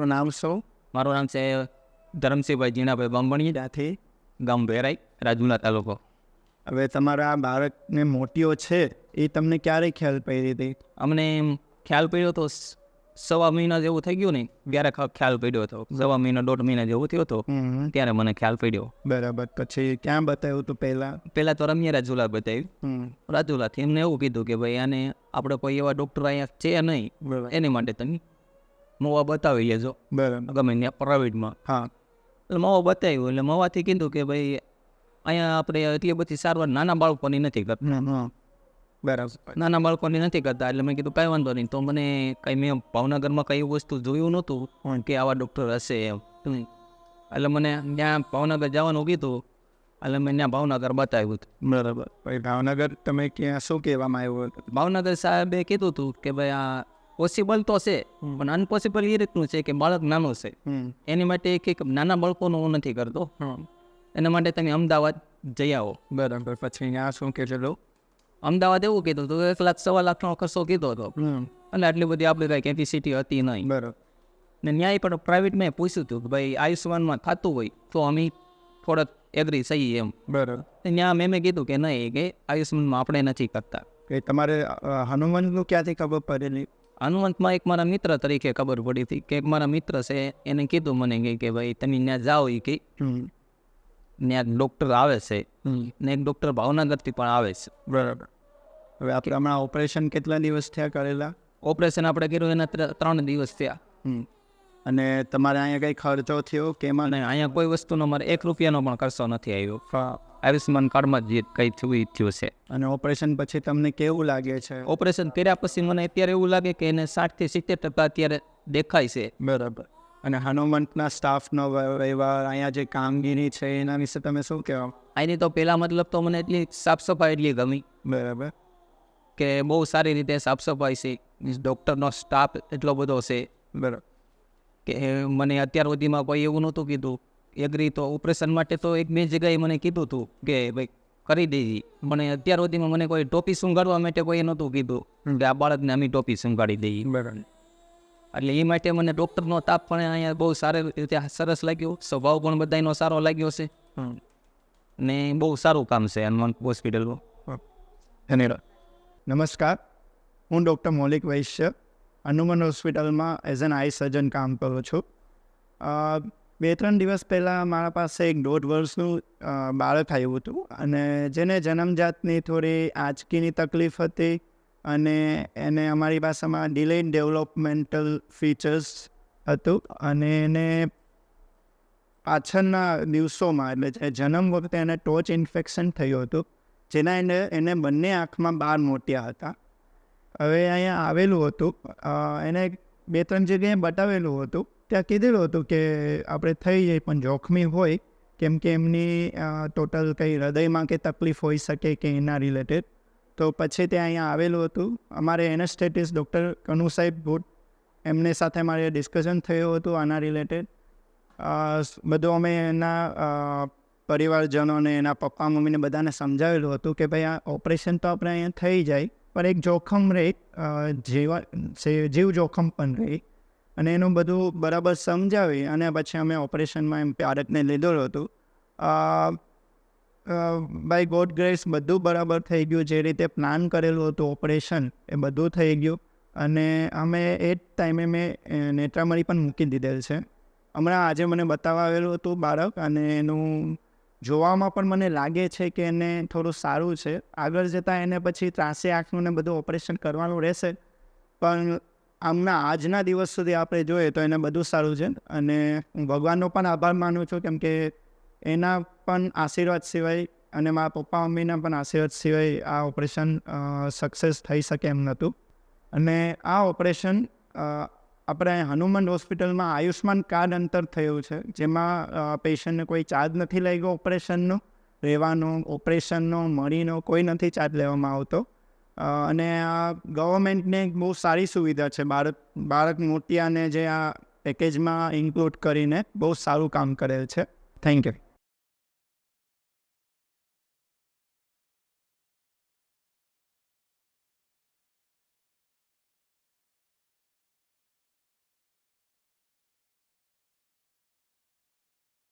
તમારું નામ શું મારું નામ છે ધરમસિંહભાઈ જીણાભાઈ બાંભણી ત્યાંથી ગામ ભેરાઈ રાજુલા તાલુકો. હવે તમારા બાળકને મોટીઓ છે એ તમને ક્યારે ખ્યાલ પડી હતી? અમને ખ્યાલ પડ્યો તો સવા મહિના જેવું થઈ ગયું ને ત્યારે ખ્યાલ પડ્યો હતો સવા મહિના દોઢ મહિના જેવું થયો હતો ત્યારે મને ખ્યાલ પડ્યો. બરાબર. પછી ક્યાં બતાવ્યું હતું પહેલાં? પહેલાં તો રમ્યા રાજુલા બતાવ્યું. રાજુલાથી એમને એવું કીધું કે ભાઈ આને આપણે કોઈ એવા ડૉક્ટર અહીંયા છે નહીં એની માટે તમે મવા બતાવી લેજો. બરાબર. ગમે ત્યાં પ્રાઇવેટમાં હા. એટલે મવા બતાવ્યું એટલે મવાથી કીધું કે ભાઈ અહીંયા આપણે એટલી બધી સારવાર નાના બાળકોની નથી કરતા. બરાબર. નાના બાળકોની નથી કરતા એટલે મેં કીધું કાંઈ વાંધો નહીં. તો મને કાંઈ મેં ભાવનગરમાં કઈ વસ્તુ જોયું નહોતું કે આવા ડૉક્ટર હશે એમ. એટલે મને ત્યાં ભાવનગર જવાનું કીધું એટલે મેં ત્યાં ભાવનગર બતાવ્યું હતું. બરાબર. ભાઈ ભાવનગર તમે ક્યાં શું કહેવામાં આવ્યું હતું? ભાવનગર સાહેબે કીધું હતું કે ભાઈ આ પોસિબલ તો છે પણ અનપોસિબલ એ રીતનું છે કે બાળક નાનું છે. એની માટે એક એક નાના બાળકોનું હું નથી કરતો. એના માટે તમે અમદાવાદ જઈ આવો. બરાબર પછી અહીંયા શું કહેલું અમદાવાદ એવું કીધું હતું એક લાખ સવા લાખનો ખર્ચો કીધો હતો અને આટલી બધી આપણે કાંઈ કેપેસિટી હતી નહીં. બરાબર. ને ન્યાય પણ પ્રાઇવેટ મેં પૂછ્યું હતું કે ભાઈ આયુષ્યમાનમાં થતું હોય તો અમે થોડાક એગ્રી સહી એમ. બરાબર. ત્યાં મેં મેં કીધું કે નહીં કે આયુષ્યમાનમાં આપણે નથી કરતા. કે તમારે હનુમાનનું ક્યાંથી ખબર પડેલી? હનુમંતમાં એક મારા મિત્ર તરીકે ખબર પડી હતી કે એક મારા મિત્ર છે એને કીધું મને કે કે ભાઈ તમે ત્યાં જાઓ એ કે. ત્યાં ડૉક્ટર આવે છે. ને એક ડૉક્ટર ભાવનગરથી પણ આવે છે. બરાબર. હવે આપણે હમણાં ઓપરેશન કેટલા દિવસ થયા કરેલા? ઓપરેશન આપણે કર્યું એના ત્રણ દિવસ થયા. અને તમારે અહીંયા કંઈ ખર્ચો થયો કે એમાં? અહીંયા કોઈ વસ્તુનો મારે એક રૂપિયાનો પણ ખર્ચો નથી આવ્યો. આયુષ્યમાન કાર્ડમાં જે કંઈ થયું થયું છે. અને ઓપરેશન પછી તમને કેવું લાગે છે? ઓપરેશન કર્યા પછી મને અત્યારે એવું લાગે કે એને સાઠથી સિત્તેર ટકા અત્યારે દેખાય છે. બરાબર. અને હનુમંતના સ્ટાફનો વ્ય- વ્યવહાર અહીંયા જે કામગીરી છે એના વિશે તમે શું કહેવા? અહીંની તો પહેલાં મતલબ તો મને એટલી સાફ સફાઈ એટલી ગમી. બરાબર. કે બહુ સારી રીતે સાફ સફાઈ છે ડૉક્ટરનો સ્ટાફ એટલો બધો છે. બરાબર. કે મને અત્યાર સુધીમાં કોઈ એવું નહોતું કીધું. એગ્રી તો ઓપરેશન માટે તો એક બે જગ્યાએ મને કીધું હતું કે ભાઈ કરી દેજી. મને અત્યાર સુધીમાં મને કોઈ ટોપી સૂંઘાડવા માટે કોઈ નહોતું કીધું. કે આ બાળકને અમે ટોપી સૂંઘાડી દઈએ. બરાબર. એટલે એ માટે મને ડૉક્ટરનો તાપ પણ અહીંયા બહુ સારી રીતે સરસ લાગ્યો. સ્વભાવ પણ બધાનો સારો લાગ્યો છે. ને બહુ સારું કામ છે હનુમાન હોસ્પિટલનું. ધન્યવાદ. નમસ્કાર. હું ડૉક્ટર મૌલિક વૈશ્ય. હનુમાન હોસ્પિટલમાં એઝ એન આઈ સર્જન કામ કરું છું. બે ત્રણ દિવસ પહેલાં મારા પાસે એક દોઢ વર્ષનું બાળક આવ્યું હતું અને જેને જન્મજાતની થોડી આંચકીની તકલીફ હતી અને એને અમારી ભાષામાં ડિલેડ ડેવલપમેન્ટલ ફીચર્સ હતું અને એને પાછળના દિવસોમાં, એટલે જન્મ વખતે એને ટોચ ઇન્ફેક્શન થયું હતું, જેના એને એને બંને આંખમાં બાર મોટ્યા હતા. હવે અહીંયા આવેલું હતું. એને બે ત્રણ જગ્યાએ બતાવેલું હતું. ત્યાં કીધેલું હતું કે આપણે થઈ જાય પણ જોખમી હોય, કેમ કે એમની ટોટલ કંઈ હૃદયમાં કે તકલીફ હોઈ શકે કે એના રિલેટેડ તો પછી ત્યાં અહીંયા આવેલું હતું. અમારે એનેસ્થેટિસ ડૉક્ટર કનુ સાહેબ ભૂટ એમને સાથે મારે ડિસ્કશન થયું હતું આના રિલેટેડ બધું અમે એના પરિવારજનોને એના પપ્પા મમ્મીને બધાને સમજાવેલું હતું કે ભાઈ આ ઓપરેશન તો આપણે અહીંયા થઈ જાય પણ એક જોખમ રહે જીવા સે- જીવ જોખમ પણ રહે. અને એનું બધું બરાબર સમજાવી અને પછી અમે ઓપરેશનમાં એમ બાળકને લીધેલું હતું. બાય ગોડ ગ્રેસ બધું બરાબર થઈ ગયું. જે રીતે પ્લાન કરેલું હતું ઓપરેશન એ બધું થઈ ગયું. અને અમે એ જ ટાઈમે મેં નેત્રામણી પણ મૂકી દીધેલ છે. હમણાં આજે મને બતાવવા આવેલું હતું બાળક અને એનું જોવામાં પણ મને લાગે છે કે એને થોડું સારું છે. આગળ જતાં એને પછી ત્રાસી આંખનું ને બધું ઓપરેશન કરવાનું રહેશે. પણ આમના આજના દિવસ સુધી આપણે જોઈએ તો એને બધું સારું છે અને હું ભગવાનનો પણ આભાર માનું છું કેમ કે એના પણ આશીર્વાદ સિવાય અને મારા પપ્પા મમ્મીના પણ આશીર્વાદ સિવાય આ ઓપરેશન સક્સેસ થઈ શકે એમ નહોતું. અને આ ઓપરેશન આપણે હનુમાન હોસ્પિટલમાં આયુષ્માન કાર્ડ અંતર થયું છે, જેમાં પેશન્ટને કોઈ ચાર્જ નથી લાગ્યો ઓપરેશનનો, રહેવાનો, ઓપરેશનનો, મળીનો, કોઈ નથી ચાર્જ લેવામાં આવતો. અને આ ગવર્મેન્ટને બહુ સારી સુવિધા છે, બાળક બાળક મોતિયાને જે આ પેકેજમાં ઇન્ક્લુડ કરીને બહુ સારું કામ કરેલ છે. Thank you.